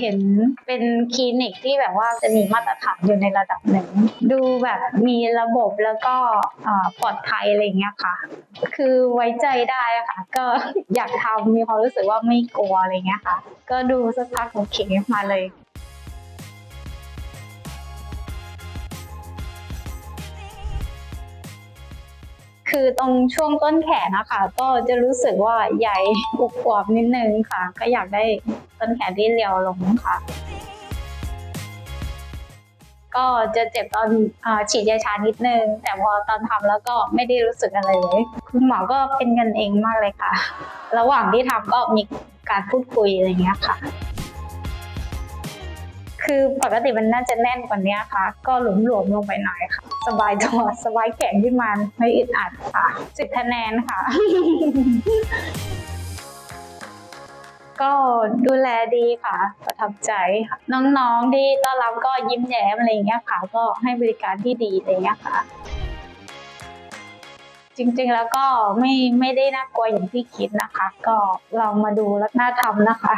เห็นเป็นคลินิกที่แบบว่าจะมีมาตรฐานอยู่ในระดับหนึ่ง ดูแบบมีระบบแล้วก็ปลอดภัยอะไรเงี้ยค่ะ คือไว้ใจได้ค่ะ ก็อยากทำมีความรู้สึกว่าไม่กลัวอะไรเงี้ยค่ะ ก็ดูสักพักโอเคมาเลยคือตรงช่วงต้นแขนนะคะ ก็จะรู้สึกว่าใหญ่อวบนิดนึงค่ะ ก็อยากได้ ต้นแขนที่เรียวลงค่ะ ก็จะเจ็บตอนอฉีดยาชานิดนึง แต่พอตอนทำแล้วก็ไม่ได้รู้สึกอะไรเลย คุณหมอก็เป็นกันเองมากเลยค่ะ ระหว่างที่ทำก็มีการพูดคุยอะไรเงี้ยค่ะ คือปกติมันน่าจะแน่นกว่านี้ค่ะ ก็หลวมๆลงไปหน่อยค่ะ สบายตัวสบายแขนขึ้นมาไม่อึดอัดค่ะสิบคะแนนค่ะ ก็ดูแลดีค่ะ ประทับใจค่ะ น้องๆที่ต้อนรับก็ยิ้มแย้มอะไรอย่างเงี้ยค่ะ ก็ให้บริการที่ดีอะไรอย่างเงี้ยค่ะ จริงๆแล้วก็ไม่ไม่ได้น่ากลัวอย่างที่คิดนะคะ ก็ลองมาดูแล้วน่าทำนะคะ